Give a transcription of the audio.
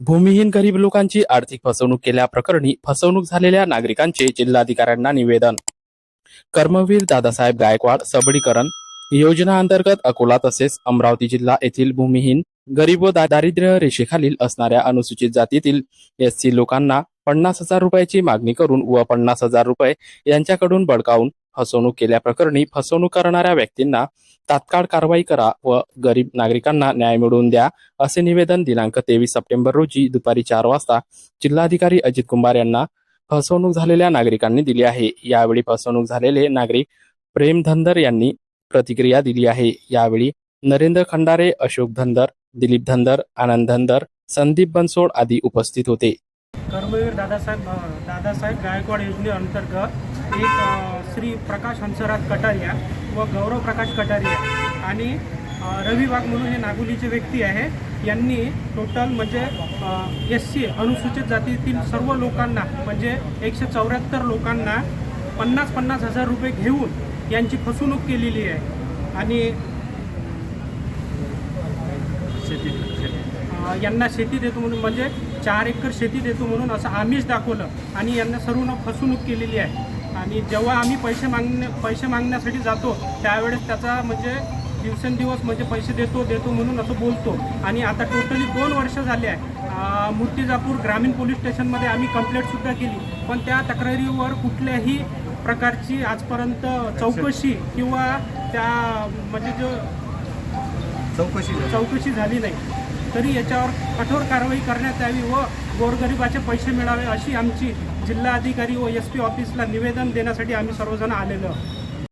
भूमिहीन गरीब लोकांची आर्थिक फसवणूक केल्याप्रकरणी फसवणूक झालेल्या नागरिकांचे जिल्हाधिकाऱ्यांना निवेदन. कर्मवीर दादासाहेब गायकवाड सबळीकरण योजनाअंतर्गत अकोला तसेच अमरावती जिल्हा येथील भूमिहीन गरीब व दारिद्र्य रेषेखालील असणाऱ्या अनुसूचित जातीतील एस सी लोकांना पन्नास हजार रुपयाची मागणी करून व पन्नास हजार रुपये यांच्याकडून बळकावून फसवणूक केल्याप्रकरणी फसवणूक करणाऱ्या व्यक्तींना तात्काळ कारवाई करा व गरीब नागरिकांना न्याय मिळवून द्या असे निवेदन दिनांक तेवीस सप्टेंबर रोजी दुपारी चार वाजता जिल्हाधिकारी अजित कुंभार यांना फसवणूक झालेल्या नागरिकांनी दिली आहे. यावेळी फसवणूक झालेले नागरिक प्रेम धंदर यांनी प्रतिक्रिया दिली आहे. यावेळी नरेंद्र खंडारे अशोक धंदर दिलीप धंदर आनंद धंदर संदीप बनसोड आदी उपस्थित होते. कर्मवीर दादासाहेब दादासाहेब गायकवाड योजनेअंतर्गत एक श्री प्रकाश हंसराज कटारिया व गौरव प्रकाश कटारिया आणि रवी वाघ म्हणून हे नागोलीचे व्यक्ती आहे. यांनी टोटल म्हणजे एस सी अनुसूचित जातीतील सर्व लोकांना म्हणजे एकशे चौऱ्याहत्तर लोकांना पन्नास पन्नास हजार रुपये घेऊन यांची फसवणूक केलेली आहे. आणि अ, यांना शेती देतो म्हणून म्हणजे चार एकर शेती देतो म्हणून असं आमिष दाखवलं आणि यांना सर्वांना फसवणूक केलेली आहे. आणि जेव्हा आम्ही पैसे मागण्या पैसे मागण्यासाठी जातो त्यावेळेस त्याचा म्हणजे दिवसेंदिवस म्हणजे पैसे देतो देतो म्हणून असं बोलतो. आणि आता टोटली दोन वर्ष झाले आहे. मूर्तिजापूर ग्रामीण पोलीस स्टेशनमध्ये आम्ही कंप्लेंटसुद्धा केली. पण त्या तक्रारीवर कुठल्याही प्रकारची आजपर्यंत चौकशी किंवा त्या म्हणजे जो चौकशी. चौकशी झाली नाही. तरी याच्यावर कठोर कारवाई करण्यात यावी व गोरगरिबाचे पैसे मिळावे अशी आमची जिल्हाधिकारी व एस पी ऑफिसला निवेदन देण्यासाठी आम्ही सर्वजण आलेलो आहोत.